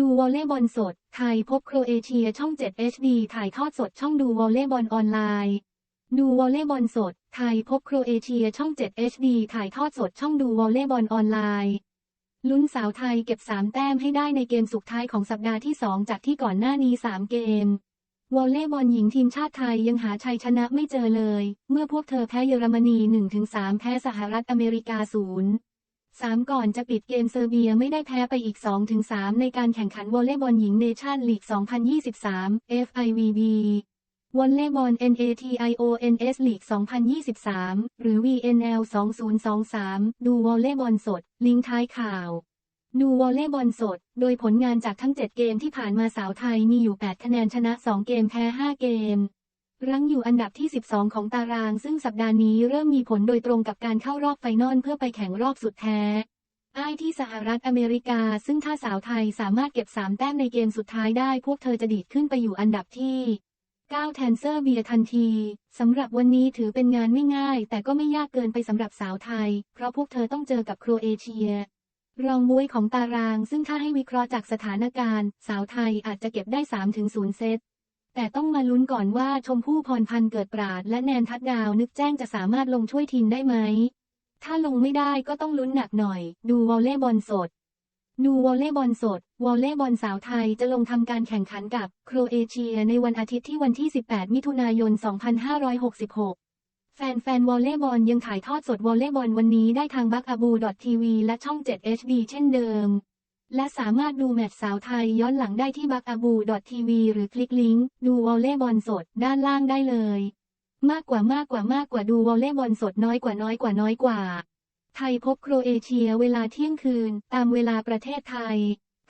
ดูวอลเลย์บอลสด ไทยพบโครเอเชียช่อง 7 HD ถ่ายทอดสดช่องดูวอลเลย์บอลออนไลน์ ดูวอลเลย์บอลสด ไทยพบโครเอเชียช่อง 7 HD ถ่ายทอดสดช่องดูวอลเลย์บอลออนไลน์ลุ้นสาวไทยเก็บ 3 แต้มให้ได้ในเกมสุดท้ายของสัปดาห์ที่ 2 จากที่ก่อนหน้านี้ 3 เกม วอลเลย์บอลหญิงทีมชาติไทยยังหาชัยชนะไม่เจอเลย เมื่อพวกเธอแพ้เยอรมนี 1-3 แพ้สหรัฐอเมริกา 0 3 ก่อนจะปิดเกมเซอร์เบียไม่ได้แพ้ไปอีก 2-3 ในการแข่งขันวอลเลย์บอลหญิงเนชั่นลีก 2023 FIVB วอลเลย์บอล NATIONS ลีก2023 หรือ VNL 2023 ดูวอลเลย์บอลสด ลิงก์ท้ายข่าว ดูวอลเลย์บอลสด โดยผลงานจากทั้ง 7 เกมที่ผ่านมาสาวไทยมีอยู่ 8 คะแนนชนะ 2 เกมแพ้ 5 เกม รั้งอยู่อันดับที่ 12 ของตาราง ซึ่งสัปดาห์นี้เริ่มมีผลโดยตรงกับการเข้ารอบไฟนอลเพื่อไปแข่งรอบสุดแท้อ้ายที่สหรัฐอเมริกา ซึ่งถ้าสาวไทยสามารถเก็บ 3 แต้มในเกมสุดท้ายได้ พวกเธอจะดีดขึ้นไปอยู่อันดับที่9แทนเซอร์เบียทันที สำหรับวันนี้ถือเป็นงานไม่ง่าย แต่ก็ไม่ยากเกินไปสำหรับสาวไทย เพราะพวกเธอต้องเจอกับโครเอเชีย รองบวยของตาราง ซึ่งถ้าให้วิเคราะห์จากสถานการณ์ สาวไทยอาจจะเก็บได้ 3-0 เซต แต่ต้องมาลุ้นก่อนว่าชมพู่พรพันธ์เกิดปราด และแนนทัดดาวนึกแจ้งจะสามารถลงช่วยทีมได้ไหม ถ้าลงไม่ได้ก็ต้องลุ้นหนักหน่อย ดูวอลเลย์บอลสด ดูวอลเลย์บอลสด วอลเลย์บอลสาวไทยจะลงทำการแข่งขันกับโครเอเชียในวันอาทิตย์ที่วันที่ 18 มิถุนายน 2566 แฟนๆวอลเลย์บอลยังถ่ายทอดสดวอลเลย์บอลวันนี้ได้ทางบักอาบูดอททีวีและช่อง 7 HD เช่นเดิม และสามารถดูแมตช์สาวไทยย้อนหลังได้ที่บักอาบูดอททีวีหรือคลิกลิงก์ดูวอลเลย์บอลสดด้านล่างได้เลย มากกว่ามากกว่ามากกว่าดูวอลเลย์บอลสดน้อยกว่าน้อยกว่าน้อยกว่า ไทยพบโครเอเชียเวลาเที่ยงคืน ตามเวลาประเทศไทย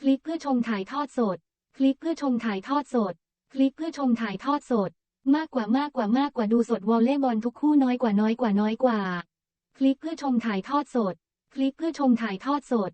คลิกเพื่อชมถ่ายทอดสด คลิกเพื่อชมถ่ายทอดสด คลิกเพื่อชมถ่ายทอดสด มากกว่ามากกว่ามากกว่าดูสดวอลเลย์บอลทุกคู่น้อยกว่าน้อยกว่าน้อยกว่า คลิกเพื่อชมถ่ายทอดสด คลิกเพื่อชมถ่ายทอดสด